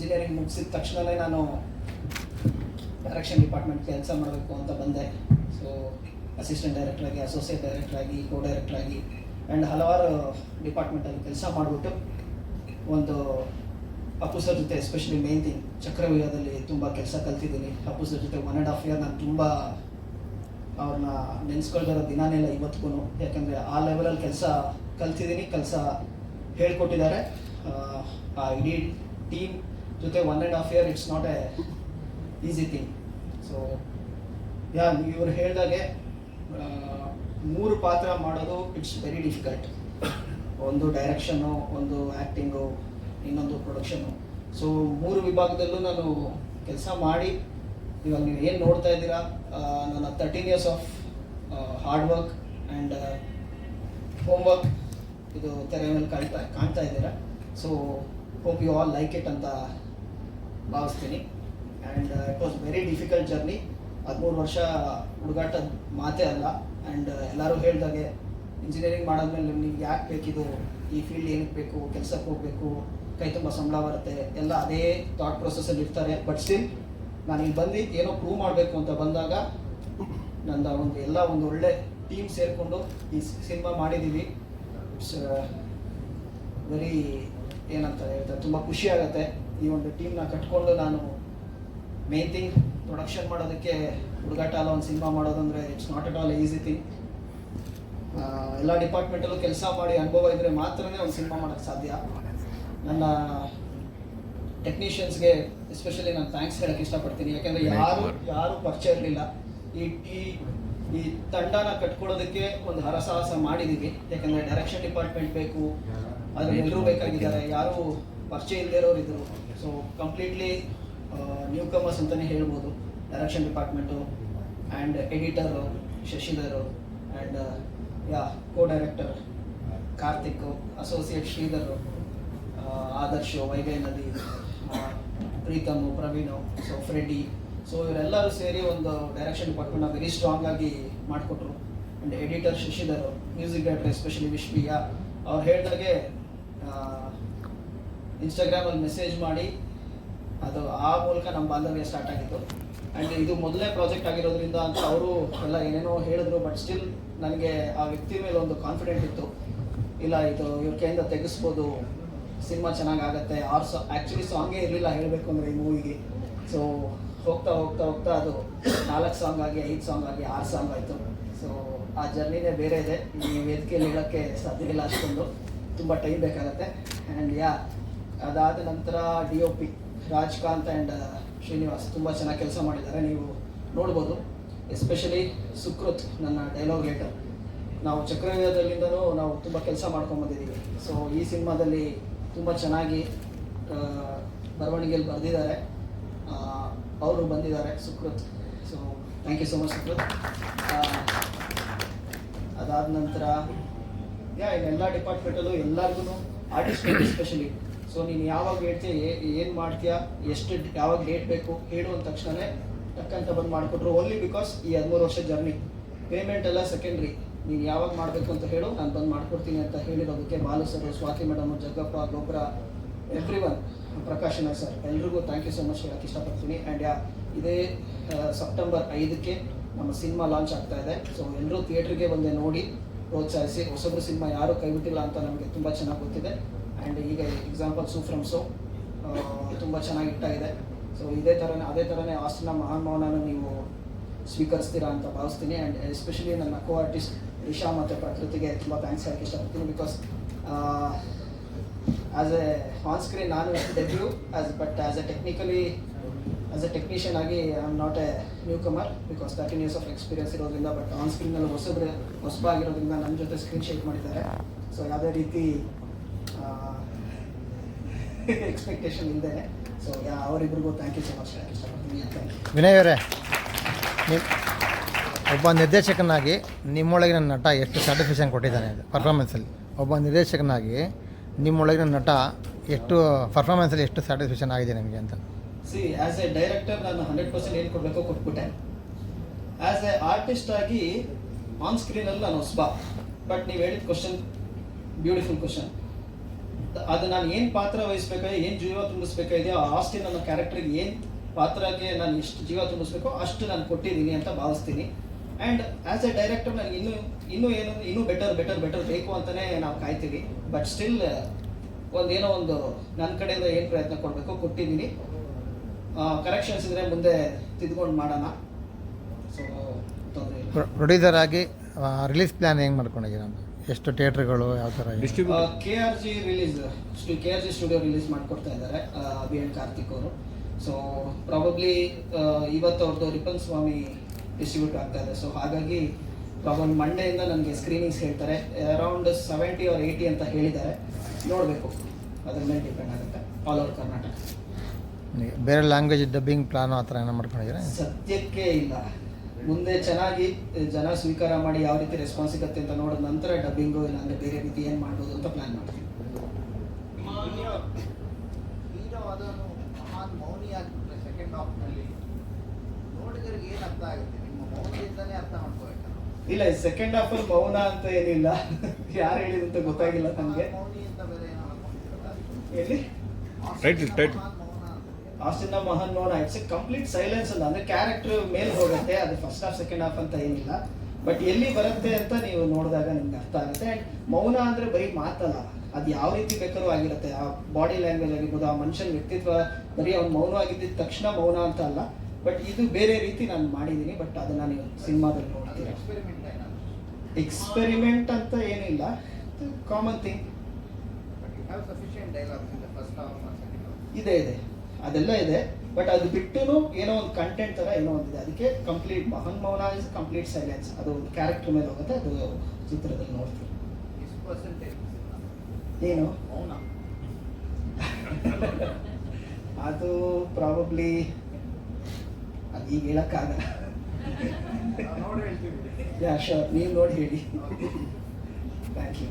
Engineering ಮುಗಿಸಿದ ತಕ್ಷಣವೇ ನಾನು ಡೈರೆಕ್ಷನ್ ಡಿಪಾರ್ಟ್ಮೆಂಟ್ ಕೆಲಸ ಮಾಡಬೇಕು ಅಂತ ಬಂದೆ. ಸೊ ಅಸಿಸ್ಟೆಂಟ್ ಡೈರೆಕ್ಟರ್ ಆಗಿ ಅಸೋಸಿಯೇಟ್ ಡೈರೆಕ್ಟರ್ ಆಗಿ ಕೋ ಡೈರೆಕ್ಟರ್ ಆಗಿ ಆ್ಯಂಡ್ ಹಲವಾರು ಡಿಪಾರ್ಟ್ಮೆಂಟಲ್ಲಿ ಕೆಲಸ ಮಾಡಿಬಿಟ್ಟು ಒಂದು ಅಪ್ಪು ಜೊತೆ ಎಸ್ಪೆಷಲಿ ಮೇನ್ ಥಿಂಗ್ ಚಕ್ರವ್ಯೂಹದಲ್ಲಿ ತುಂಬ ಕೆಲಸ ಕಲ್ತಿದ್ದೀನಿ. ಅಪ್ಪು ಜೊತೆ ಒನ್ ಆ್ಯಂಡ್ ಹಾಫ್ ಇಯರ್ ನಾನು ತುಂಬ ಅವ್ರನ್ನ ದಿನಾನೇ ಇಲ್ಲ ಇವತ್ತಿಗೂ ಯಾಕಂದರೆ ಆ ಲೆವೆಲಲ್ಲಿ ಕೆಲಸ ಕಲ್ತಿದ್ದೀನಿ, ಕೆಲಸ ಹೇಳ್ಕೊಟ್ಟಿದ್ದಾರೆ. ಆ ಇಡೀ ಟೀಮ್ ಜೊತೆ one and half year it's not a easy thing so ya ಇವರು ಹೇಳ್ದಾಗೆ ಮೂರು ಪಾತ್ರ ಮಾಡೋದು ಇಟ್ಸ್ ವೆರಿ ಡಿಫಿಕಲ್ಟ್ ಒಂದು ಡೈರೆಕ್ಷನ್ನು ಒಂದು ಆ್ಯಕ್ಟಿಂಗು ಇನ್ನೊಂದು ಪ್ರೊಡಕ್ಷನ್ನು ಸೊ ಮೂರು ವಿಭಾಗದಲ್ಲೂ ನಾನು ಕೆಲಸ ಮಾಡಿ, ಇವಾಗ ನೀವು ಏನು ನೋಡ್ತಾ ಇದ್ದೀರಾ ನನ್ನ thirteen years of hard work and home work ಇದು ತೆರೆ ಮೇಲೆ ಕಾಣ್ತಾ ಕಾಣ್ತಾ ಇದ್ದೀರಾ. So hope you all like it ಅಂತ ಭಾವಿಸ್ತೀನಿ. And it was very difficult journey ಹದಿಮೂರು ವರ್ಷ ಹುಡುಗಾಟದ ಮಾತೇ ಅಲ್ಲ. ಆ್ಯಂಡ್ ಎಲ್ಲರೂ ಹೇಳಿದಾಗೆ ಇಂಜಿನಿಯರಿಂಗ್ ಮಾಡಾದ್ಮೇಲೆ ನಿಮ್ಗೆ ಯಾಕೆ ಬೇಕಿದು? ಈ ಫೀಲ್ಡ್ ಏನಕ್ಕೆ ಬೇಕು? ಕೆಲಸಕ್ಕೆ ಹೋಗಬೇಕು? ಕೈ ತುಂಬ ಸಂಬಳ ಬರುತ್ತೆ. ಎಲ್ಲ ಅದೇ ಥಾಟ್ ಪ್ರೊಸೆಸಲ್ಲಿ ಇರ್ತಾರೆ. ಬಟ್ ಸ್ಟಿಲ್ ನಾನು ಇಲ್ಲಿ ಬಂದು ಏನೋ ಪ್ರೂವ್ ಮಾಡಬೇಕು ಅಂತ ಬಂದಾಗ ನನ್ನ ಒಂದು ಎಲ್ಲ ಒಂದು ಒಳ್ಳೆ ಟೀಮ್ ಸೇರಿಕೊಂಡು ಈ ಸಿನಿಮಾ ಮಾಡಿದ್ದೀವಿ ಇಟ್ಸ್ ವೆರಿ ಏನಂತ ಹೇಳ್ತಾರೆ, ತುಂಬ ಖುಷಿ ಆಗುತ್ತೆ. ಈ ಒಂದು ಟೀಮ್ನ ಕಟ್ಕೊಂಡು ನಾನು ಮೇನ್ ಥಿಂಗ್ ಪ್ರೊಡಕ್ಷನ್ ಮಾಡೋದಕ್ಕೆ ಹುಡುಗಾಟ ಅಲ್ಲ ಒಂದು ಸಿನಿಮಾ ಮಾಡೋದಂದ್ರೆ it's not at all easy thing ಎಲ್ಲ ಡಿಪಾರ್ಟ್ಮೆಂಟಲ್ಲೂ ಕೆಲಸ ಮಾಡಿ ಅನುಭವ ಇದ್ದರೆ ಮಾತ್ರನೇ ಒಂದು ಸಿನಿಮಾ ಮಾಡೋಕ್ಕೆ ಸಾಧ್ಯ. ನನ್ನ ಟೆಕ್ನಿಷಿಯನ್ಸ್ಗೆ ಎಸ್ಪೆಷಲಿ ನಾನು ಥ್ಯಾಂಕ್ಸ್ ಹೇಳಕ್ಕೆ ಇಷ್ಟಪಡ್ತೀನಿ. ಯಾಕೆಂದರೆ ಯಾರು ಯಾರು ಪರಿಚಯ ಇರಲಿಲ್ಲ. ಈ ಈ ಈ ತಂಡನ ಕಟ್ಕೊಳ್ಳೋದಕ್ಕೆ ಒಂದು ಹರಸಾಹಸ ಮಾಡಿದ್ದೀವಿ ಯಾಕಂದರೆ ಡೈರೆಕ್ಷನ್ ಡಿಪಾರ್ಟ್ಮೆಂಟ್ ಬೇಕು ಆದರೆ ಎಲ್ಲರೂ ಬೇಕಾಗಿದ್ದಾರೆ. ಯಾರು ಪರಿಚಯ ಇಲ್ಲದೆ ಇರೋರು ಇದ್ರು. ಸೊ ಕಂಪ್ಲೀಟ್ಲಿ ನ್ಯೂ ಕಮರ್ಸ್ ಅಂತಲೇ ಹೇಳ್ಬೋದು. Direction department and editor Shashidhar and yeah co director Karthik associate Shridhar Adarsh Vaigai ನದಿ Preetham Praveen so Freddy so ಇವರೆಲ್ಲರೂ ಸೇರಿ ಒಂದು ಡೈರೆಕ್ಷನ್ ಡಿಪಾರ್ಟ್ಮೆಂಟ್ನ ವೆರಿ ಸ್ಟ್ರಾಂಗ್ ಆಗಿ ಮಾಡಿಕೊಟ್ರು. And editor Shashidhar music director especially ವಿಶ್ವಿಯ, ಅವ್ರು ಹೇಳ್ದಾಗೆ ಇನ್ಸ್ಟಾಗ್ರಾಮಲ್ಲಿ ಮೆಸೇಜ್ ಮಾಡಿ, ಅದು ಆ ಮೂಲಕ ನಮ್ಮ ಬಾಂಧವ್ಯ ಸ್ಟಾರ್ಟ್ ಆಗಿತ್ತು. ಆ್ಯಂಡ್ ಇದು ಮೊದಲೇ ಪ್ರಾಜೆಕ್ಟ್ ಆಗಿರೋದ್ರಿಂದ ಅಂತ ಅವರು ಎಲ್ಲ ಏನೇನೋ ಹೇಳಿದ್ರು ಬಟ್ ಸ್ಟಿಲ್ ನನಗೆ ಆ ವ್ಯಕ್ತಿ ಮೇಲೆ ಒಂದು ಕಾನ್ಫಿಡೆಂಟ್ ಇತ್ತು. ಇಲ್ಲ, ಇದು ಇವ್ರ ಕೈಯಿಂದ ತೆಗೆಸ್ಬೋದು, ಸಿನಿಮಾ ಚೆನ್ನಾಗಾಗತ್ತೆ, ಆರ್ ಸಾ ಆ್ಯಕ್ಚುಲಿ ಸಾಂಗೇ ಇರಲಿಲ್ಲ ಹೇಳಬೇಕು ಅಂದರೆ ಈ ಮೂವಿಗೆ ಸೊ ಹೋಗ್ತಾ ಹೋಗ್ತಾ ಹೋಗ್ತಾ ಅದು ನಾಲ್ಕು ಸಾಂಗ್ ಆಗಿ, ಐದು ಸಾಂಗ್ ಆಗಿ, ಆರು ಸಾಂಗ್ ಆಯಿತು. ಸೊ ಆ ಜರ್ನಿನೇ ಬೇರೆ ಇದೆ. ಈ ವೇದಿಕೆಯಲ್ಲಿ ಹೇಳೋಕ್ಕೆ ಸಾಧ್ಯ ಇಲ್ಲ ಅಷ್ಟೊಂದು ತುಂಬ ಟೈಮ್ ಬೇಕಾಗತ್ತೆ. ಆ್ಯಂಡ್ ಯಾ ಅದಾದ ನಂತರ D O P Rajkanth and Srinivas ತುಂಬ ಚೆನ್ನಾಗಿ ಕೆಲಸ ಮಾಡಿದ್ದಾರೆ. ನೀವು ನೋಡ್ಬೋದು. ಎಸ್ಪೆಷಲಿ ಸುಕೃತ್, ನನ್ನ ಡೈಲಾಗ್ ಲೇಟರ್ ನಾವು ಚಕ್ರವ್ಯೂಹದಲ್ಲಿಂದನೂ ನಾವು ತುಂಬ ಕೆಲಸ ಮಾಡ್ಕೊಂಬಂದಿದ್ದೀವಿ ಸೊ ಈ ಸಿನಿಮಾದಲ್ಲಿ ತುಂಬ ಚೆನ್ನಾಗಿ ಬರವಣಿಗೆಯಲ್ಲಿ ಬರೆದಿದ್ದಾರೆ. ಅವರು ಬಂದಿದ್ದಾರೆ, Sukruth. So thank you so much Sukruth. ಅದಾದ ನಂತರ, ಯಾ ಎಲ್ಲ ಡಿಪಾರ್ಟ್ಮೆಂಟಲ್ಲೂ ಎಲ್ಲರಿಗೂ ಆರ್ಟಿಸ್ಟ್ ಎಸ್ಪೆಷಲಿ ಸೊ ನೀನು ಯಾವಾಗ ಹೇಳ್ತೀಯ ಏನು ಮಾಡ್ತೀಯಾ, ಎಷ್ಟು ಯಾವಾಗ ಡೇಟ್ ಬೇಕು ಹೇಳು ಅಂದ ತಕ್ಷಣವೇ ಟಕ್ಕಂತ ಬಂದು ಮಾಡಿಕೊಟ್ರು. ಓನ್ಲಿ ಬಿಕಾಸ್ ಈ ಹದಿಮೂರು ವರ್ಷ ಜರ್ನಿ ಪೇಮೆಂಟ್ ಎಲ್ಲ ಸೆಕೆಂಡ್ರಿ ನೀನು ಯಾವಾಗ ಮಾಡಬೇಕು ಅಂತ ಹೇಳು, ನಾನು ಬಂದು ಮಾಡ್ಕೊಡ್ತೀನಿ ಅಂತ ಹೇಳಿರೋದಕ್ಕೆ ಬಾಲು ಸರ್ ಸ್ವಾತಿ ಮೇಡಮ್ ಜಗ್ಗಪ್ಪ ಗೊಬ್ಬರ ಎವ್ರಿ ಒನ್ ಪ್ರಕಾಶನ ಸರ್ ಎಲ್ರಿಗೂ ಥ್ಯಾಂಕ್ ಯು ಸೊ ಮಚ್ ಹೇಳಕ್ಕೆ ಇಷ್ಟಪಡ್ತೀನಿ. ಆ್ಯಂಡ್ ಯಾ ಇದೇ ಸೆಪ್ಟೆಂಬರ್ ಐದಕ್ಕೆ ನಮ್ಮ ಸಿನಿಮಾ ಲಾಂಚ್ ಆಗ್ತಾ ಇದೆ. ಸೊ ಎಲ್ಲರೂ ಥಿಯೇಟ್ರಿಗೆ ಬಂದೆ ನೋಡಿ, ಪ್ರೋತ್ಸಾಹಿಸಿ. ಹೊಸಬ್ರು ಸಿನಿಮಾ ಯಾರೂ ಕೈಬಿಟ್ಟಿಲ್ಲ ಅಂತ ನಮಗೆ ತುಂಬ ಚೆನ್ನಾಗಿ ಗೊತ್ತಿದೆ. ಆ್ಯಂಡ್ ಈಗ ಎಕ್ಸಾಂಪಲ್ ಸೂಫ್ರಮ್ಸು ತುಂಬ ಚೆನ್ನಾಗಿ ಇಟ್ಟಾಗಿದೆ ಸೊ ಇದೇ ಥರನೇ ಅದೇ ಥರನೇ ಆಸ್ಟಿನ ಮಹಾನ್ ಮೌನನ ನೀವು ಸ್ವೀಕರಿಸ್ತೀರಾ ಅಂತ ಭಾವಿಸ್ತೀನಿ. ಆ್ಯಂಡ್ ಎಸ್ಪೆಷಲಿ ನನ್ನ ಕೋ ಆರ್ಟಿಸ್ಟ್ ರಿಷಾ ಮತ್ತು ಪ್ರಕೃತಿಗೆ ತುಂಬ ಥ್ಯಾಂಕ್ಸ್ ಹೇಳಕ್ಕೆ ಇಷ್ಟಪಡ್ತೀನಿ because as a on screen ನಾನು debut as but as a technically as a technician ಆಗಿ I am not a newcomer because thirteen years of experience ಇರೋದ್ರಿಂದ ಬಟ್ ಆನ್ ಸ್ಕ್ರೀನಲ್ಲಿ ಹೊಸಬ್ರೆ, ಹೊಸಬಾಗಿರೋದ್ರಿಂದ ನನ್ನ ಜೊತೆ ಸ್ಕ್ರೀನ್ ಶೇಟ್ ಮಾಡಿದ್ದಾರೆ. ಸೊ ಯಾವುದೇ ರೀತಿ ಎಕ್ಸ್ಪೆಕ್ಟೇಷನ್ ಇದೆ. ಸೊ ಯಾ ಅವರಿಬ್ರಿಗೂ ಥ್ಯಾಂಕ್ ಯು ಸೊ ಮಚ್ ಹೇಳಕ್ಕೆ ಇಷ್ಟಪಡ್ತೀನಿ ಥ್ಯಾಂಕ್ ವಿನಯ್ ಅವರೇ ನಿಮ್ಮ ಒಬ್ಬ ನಿರ್ದೇಶಕನಾಗಿ ನಿಮ್ಮೊಳಗಿನ ನಟ ಎಷ್ಟು ಸ್ಯಾಟಿಸ್ಫ್ಯಾಕ್ಷನ್ ಕೊಟ್ಟಿದ್ದಾನೆ ಅದು ಪರ್ಫಾರ್ಮೆನ್ಸಲ್ಲಿ ಒಬ್ಬ ನಿರ್ದೇಶಕನಾಗಿ ನಿಮ್ಮೊಳಗಿನ ನಟ ಎಷ್ಟು ಪರ್ಫಾರ್ಮೆನ್ಸಲ್ಲಿ ಎಷ್ಟು ಸ್ಯಾಟಿಸ್ಫ್ಯಾಕ್ಷನ್ ಆಗಿದೆ ನಿಮಗೆ ಅಂತ. ಸಿ ಆಸ್ ಎ ಡೈರೆಕ್ಟರ್ ನಾನು ಹಂಡ್ರೆಡ್ ಪರ್ಸೆಂಟ್ ಏನು ಕೊಡಬೇಕೋ ಕೊಟ್ಬಿಟ್ಟೆ. ಆಸ್ ಎ ಆರ್ಟಿಸ್ಟ್ ಆಗಿ ಆನ್ ಸ್ಕ್ರೀನಲ್ಲಿ ನಾನು ಹೊಸಬ. ಬಟ್ ನೀವು ಹೇಳಿದ ಕ್ವಶನ್ ಬ್ಯೂಟಿಫುಲ್ ಕ್ವಶನ್ ಅದು ನಾನು ಏನು ಪಾತ್ರ ವಹಿಸ್ಬೇಕಾದ್ರೆ ಏನು ಜೀವ ತುಂಬಿಸ್ಬೇಕಾಗಿದೆ ಆ ಆಸ್ಟಿನ್ ಅನ್ನೋ ಕ್ಯಾರೆಕ್ಟರ್ಗೆ ಏನು ಪಾತ್ರಕ್ಕೆ ನಾನು ಎಷ್ಟು ಜೀವ ತುಂಬಿಸ್ಬೇಕೋ ಅಷ್ಟು ನಾನು ಕೊಟ್ಟಿದ್ದೀನಿ ಅಂತ ಭಾವಿಸ್ತೀನಿ. ಆ್ಯಂಡ್ ಆ್ಯಸ್ ಎ ಡೈರೆಕ್ಟರ್ ನಾನು ಇನ್ನೂ ಇನ್ನೂ ಏನು, ಇನ್ನೂ ಬೆಟರ್ ಬೆಟರ್ ಬೆಟರ್ ಬೇಕು ಅಂತಲೇ ನಾವು ಕಾಯ್ತೀವಿ. ಬಟ್ ಸ್ಟಿಲ್ ಒಂದೇನೋ ಒಂದು ನನ್ನ ಕಡೆಯಿಂದ ಏನು ಪ್ರಯತ್ನ ಕೊಡಬೇಕು ಕೊಟ್ಟಿದ್ದೀನಿ. ಕರೆಕ್ಷನ್ಸ್ ಇದ್ರೆ ಮುಂದೆ ತಿದ್ಕೊಂಡು ಮಾಡೋಣ. ಸೊ ತೊಂದರೆ ಪ್ರೊಡ್ಯೂಸರ್ ಆಗಿ ರಿಲೀಸ್ ಪ್ಲ್ಯಾನ್ ಹೆಂಗೆ ಮಾಡ್ಕೊಂಡಿದ್ದೀರಾ ಎಷ್ಟು ಥಿಯೇಟ್ರ್ಗಳು ಯಾವ ಥರ ಇದೆ? K R G release K R G studio release ಮಾಡಿಕೊಡ್ತಾ ಇದ್ದಾರೆ ಬಿ ಎನ್ ಕಾರ್ತಿಕ್ ಅವರು. ಸೊ ಪ್ರಾಬಬ್ಲಿ ಇವತ್ತು ಅವ್ರದ್ದು ರಿಪನ್ ಸ್ವಾಮಿ ಡಿಸ್ಟ್ರಿಬ್ಯೂಟ್ ಆಗ್ತಾ ಇದೆ. ಸೊ ಹಾಗಾಗಿ ಪ್ರಾಬಲ್ ಮಂಡೆಯಿಂದ ನನಗೆ ಸ್ಕ್ರೀನಿಂಗ್ಸ್ ಹೇಳ್ತಾರೆ. ಅರೌಂಡ್ ಸೆವೆಂಟಿ ಆರ್ ಏಯ್ಟಿ ಅಂತ ಹೇಳಿದ್ದಾರೆ. ನೋಡಬೇಕು. ಅದ್ರ ಮೇಲೆ ಡಿಪೆಂಡ್ ಆಗುತ್ತೆ. ಆಲ್ ಓವರ್ ಕರ್ನಾಟಕ ಬೇರೆ ಲ್ಯಾಂಗ್ವೇಜ್ ಡಬ್ಬಿಂಗ್ ಪ್ಲಾನ್ ಆ ಥರ ಏನೋ ಮಾಡ್ಕೊಂಡಿದ್ದೀರಾ? ಸದ್ಯಕ್ಕೆ ಇಲ್ಲ. ಮುಂದೆ ಚೆನ್ನಾಗಿ ಜನ ಸ್ವೀಕಾರ ಮಾಡಿ ಯಾವ ರೀತಿ ರೆಸ್ಪಾನ್ಸ್ ಸಿಗುತ್ತೆ ಅಂತ ನೋಡಿದ ನಂತರ ಡಬ್ಬಿಂಗು ಇಲ್ಲಾಂದ್ರೆ ಬೇರೆ ರೀತಿ ಏನು ಮಾಡ್ಬೋದು ಅಂತ ಪ್ಲಾನ್ ಮಾಡ್ತೀವಿ. ಹೀರೋ ಅದನ್ನು ಮಹಾನ್ ಮೌನಿ ಆಗ್ಬಿಟ್ರೆ ಸೆಕೆಂಡ್ ಹಾಫ್ನಲ್ಲಿ ನೋಡಿದರಿಗೆ ಏನು ಅರ್ಥ ಆಗುತ್ತೆ? ನಿಮ್ಮ ಮೌನದಿಂದಲೇ ಅರ್ಥ ಮಾಡ್ಕೋಬೇಕಲ್ಲ ಇಲ್ಲ ಸೆಕೆಂಡ್ ಹಾಫ್ ಅಲ್ಲಿ ಮೌನ ಅಂತ ಏನಿಲ್ಲ. ಯಾರು ಹೇಳಿದಂತ ಗೊತ್ತಾಗಿಲ್ಲ ನನಗೆ ಮಹಾನ್ ಮೌನಿ ಅಂತ ಬೇರೆ ಏನೋ ಅನ್ಕೊಂಡಿದ್ದೀರಲ್ಲ ಎಲ್ಲಿ? Title, title. ಅಂತ ಮಹಾನ್ ಮೌನ ಇಟ್ಸ್ ಎ ಕಂಪ್ಲೀಟ್ ಸೈಲೆನ್ಸ್ ಅಲ್ಲ. ಅಂದ್ರೆ ಕ್ಯಾರೆಕ್ಟರ್ ಮೇಲೆ ಹೋಗುತ್ತೆ ಅದು ಫಸ್ಟ್ ಹಾಫ್ ಸೆಕೆಂಡ್ ಹಾಫ್ ಅಂತ ಏನಿಲ್ಲ. ಬಟ್ ಎಲ್ಲಿ ಬರುತ್ತೆ ಅಂತ ನೀವು ನೋಡಿದಾಗ ನಿಮ್ಗೆ ಅರ್ಥ ಆಗುತ್ತೆ. ಮೌನ ಅಂದ್ರೆ ಬರೀ ಮಾತಲ್ಲ. ಅದು ಯಾವ ರೀತಿ ಬೇಕಾದ್ರೂ ಆಗಿರುತ್ತೆ. ಆ ಬಾಡಿ ಲ್ಯಾಂಗ್ವೇಜ್ ಆಗಿರ್ಬೋದು ಆ ಮನುಷ್ಯನ ವ್ಯಕ್ತಿತ್ವ ಬರೀ ಅವ್ನು ಮೌನ ಆಗಿದ್ದ ತಕ್ಷಣ ಮೌನ ಅಂತ ಅಲ್ಲ. ಬಟ್ ಇದು ಬೇರೆ ರೀತಿ ನಾನು ಮಾಡಿದ್ದೀನಿ ಬಟ್ ಅದನ್ನ ನೀವು ಸಿನಿಮಾದಲ್ಲಿ ನೋಡ್ತೀರಾ. ಎಕ್ಸ್ಪೆರಿಮೆಂಟ್ ಅಂತ ಏನಿಲ್ಲ. ಕಾಮನ್ ಥಿಂಗ್ ಇದೆ ಇದೆ. ಅದೆಲ್ಲ ಇದೆ. ಬಟ್ ಅದು ಬಿಟ್ಟು ಏನೋ ಒಂದು ಕಂಟೆಂಟ್ ತರ ಏನೋ ಒಂದಿದೆ. ಅದಕ್ಕೆ ಕಂಪ್ಲೀಟ್ ಮಹನ್ ಮೌನ ಇಸ್ ಕಂಪ್ಲೀಟ್ ಸೈಲೆನ್ಸ್ ಅದು ಕ್ಯಾರೆಕ್ಟರ್ ಮೇಲೆ ಹೋಗುತ್ತೆ. ಅದು ಚಿತ್ರದಲ್ಲಿ ನೋಡ್ತೀವಿ. ಏನು? ಮೌನ. ಅದು ಪ್ರಾಬಬ್ಲಿ ಅದು ಈಗ ಹೇಳೋಕ್ಕಾಗಲ್ಲ. ನಾವು ನೋಡಿ ಹೇಳ್ತೀವಿ ಯಾ ಶೋರ್ ನೀವು ನೋಡಿ ಹೇಳಿ. Thank you